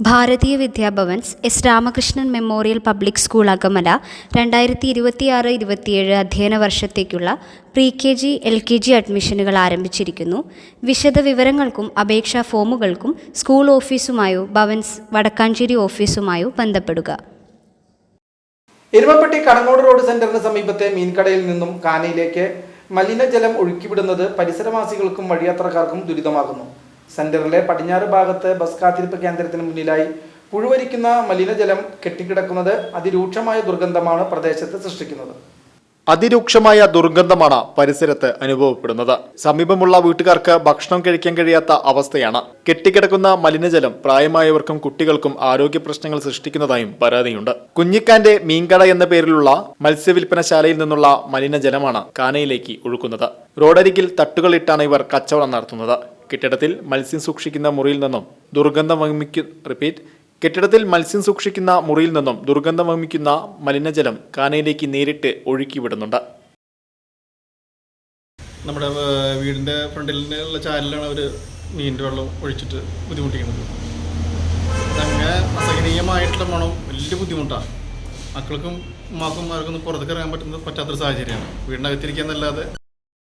Bharatiya Vidya Bhavans S Ramakrishnan memorial public school Akamala രണ്ടായിരത്തി ഇരുപത്തിയാറ് ഇരുപത്തിയേഴ് അധ്യയന വർഷത്തേക്കുള്ള pre K G L K G അഡ്മിഷനുകൾ ആരംഭിച്ചിരിക്കുന്നു. വിശദ വിവരങ്ങൾക്കും അപേക്ഷാ ഫോമുകൾക്കും സ്കൂൾ ഓഫീസുമായോ ഭവൻസ് വടക്കാഞ്ചേരി ഓഫീസുമായോ ബന്ധപ്പെടുക. എരുമപ്പെട്ടി കടങ്ങോട് റോഡ് സെന്ററിന് സമീപത്തെ മീൻകടയിൽ നിന്നും കാനയിലേക്ക് മലിനജലം ഒഴുക്കിവിടുന്നത് പരിസരവാസികൾക്കും വഴിയാത്രക്കാർക്കും ദുരിതമാകുന്നു. സെന്ററിലെ പടിഞ്ഞാറ് ഭാഗത്ത് ബസ് കാത്തിരിപ്പ് കേന്ദ്രത്തിന് മുന്നിലായി പുഴുവരിക്കുന്ന മലിനജലം കെട്ടിക്കിടക്കുന്നത് അതിരൂക്ഷമായ ദുർഗന്ധമാണ് പ്രദേശത്ത് സൃഷ്ടിക്കുന്നത്. അതിരൂക്ഷമായ ദുർഗന്ധമാണ് പരിസരത്ത് അനുഭവപ്പെടുന്നത്. സമീപമുള്ള വീട്ടുകാർക്ക് ഭക്ഷണം കഴിക്കാൻ കഴിയാത്ത അവസ്ഥയാണ്. കെട്ടിക്കിടക്കുന്ന മലിനജലം പ്രായമായവർക്കും കുട്ടികൾക്കും ആരോഗ്യ പ്രശ്നങ്ങൾ സൃഷ്ടിക്കുന്നതായും പരാതിയുണ്ട്. കുഞ്ഞിക്കാന്റെ മീൻകട എന്ന പേരിലുള്ള മത്സ്യവില്പനശാലയിൽ നിന്നുള്ള മലിനജലമാണ് കാനയിലേക്ക് ഒഴുക്കുന്നത്. റോഡരികിൽ തട്ടുകളിട്ടാണ് ഇവർ കച്ചവടം നടത്തുന്നത്. കെട്ടിടത്തിൽ മത്സ്യം സൂക്ഷിക്കുന്ന മുറിയിൽ നിന്നും ദുർഗന്ധം വമിക്കുന്ന റിപ്പീറ്റ് കെട്ടിടത്തിൽ മത്സ്യം സൂക്ഷിക്കുന്ന മുറിയിൽ നിന്നും ദുർഗന്ധം വമിക്കുന്ന മലിനജലം കാനയിലേക്ക് നേരിട്ട് ഒഴുക്കി വിടുന്നുണ്ട്. നമ്മുടെ വീടിന്റെ ഫ്രണ്ടിൽ ഉള്ള ചാനലിലാണ് അവർ മീനിന്റെ വെള്ളം ഒഴിച്ചിട്ട് ബുദ്ധിമുട്ടിക്കുന്നത്. അതങ്ങനെ അസഹനീയമായിട്ടുള്ള മണം വലിയ ബുദ്ധിമുട്ടാണ്. മക്കൾക്കും ഉമ്മാക്കും മാർക്കൊന്നും പുറത്തേക്ക് ഇറങ്ങാൻ പറ്റുന്ന പറ്റാത്തൊരു സാഹചര്യമാണ്. വീടിനകത്തിരിക്കുക എന്നല്ലാതെ